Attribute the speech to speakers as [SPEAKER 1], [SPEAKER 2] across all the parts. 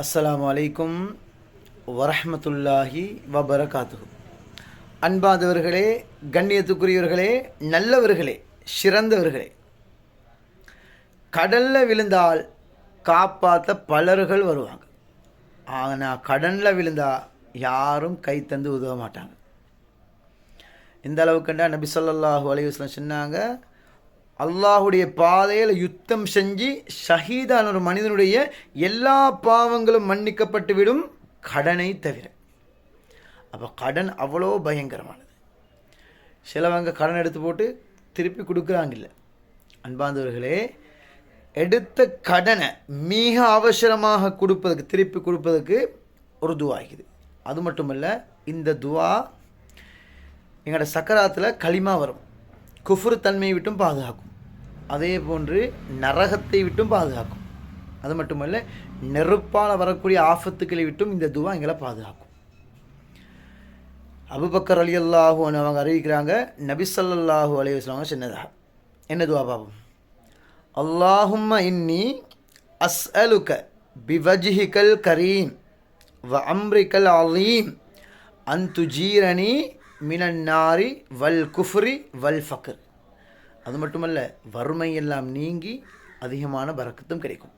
[SPEAKER 1] அஸ்ஸலாமு அலைக்கும் வரஹ்மத்துல்லாஹி வபரகாத்து அன்பாதவர்களே கண்ணியத்துக்குரியவர்களே நல்லவர்களே சிறந்தவர்களே. கடலில் விழுந்தால் காப்பாற்ற பலர்கள் வருவாங்க. ஆனால் கடனில் விழுந்தால் யாரும் கை தந்து உதவ மாட்டாங்க. இந்த அளவுக்குண்டா நபி சொல்லாஹு அலைஹி சொன்னாங்க அல்லாஹுடைய பாதையில் யுத்தம் செஞ்சு ஷஹீதான ஒரு மனிதனுடைய எல்லா பாவங்களும் மன்னிக்கப்பட்டு விடும் கடனை தவிர. அப்போ கடன் அவ்வளோ பயங்கரமானது. சிலவங்க கடன் எடுத்து போட்டு திருப்பி கொடுக்குறாங்க இல்லை அன்பாந்தவர்களே எடுத்த கடனை மிக அவசரமாக கொடுப்பதுக்கு திருப்பி கொடுப்பதுக்கு ஒரு துவா ஆகிது. அது மட்டுமல்ல இந்த துவா எங்களோட சக்கராத்தில் களிமா வரும். குஃபுரு தன்மையை விட்டும் பாதுகாக்கும். அதே போன்று நரகத்தை விட்டும் பாதுகாக்கும். அது மட்டுமல்ல நெருப்பால் வரக்கூடிய ஆபத்துக்களை விட்டும் இந்த துவா எங்களை பாதுகாக்கும். அபுபக்கர் அலி அல்லாஹூன்னு அவங்க அறிவிக்கிறாங்க நபிசல்லாஹூ அலி வஸ்லாங்க சின்னதாக என்ன துவா பாபம்? அல்லாஹும்ம இன்னி அஸ் அலுக்க பிவஜிஹிகல் கரீம் வ அம்ரிக்கல் அலீம் அன் துஜீரணி மினன் நாரி வல் குஃப்ரி வல் ஃபக்ர். அது மட்டுமல்ல வறுமை எல்லாம் நீங்கி அதிகமான பறக்கத்தும் கிடைக்கும்.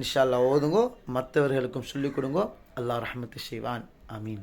[SPEAKER 1] இன்ஷா அல்லாஹ் ஓதுங்கோ மற்றவர்களுக்கும் சொல்லிக் கொடுங்கோ அல்லாஹ் ரஹமத்து செய்வான். அமீன்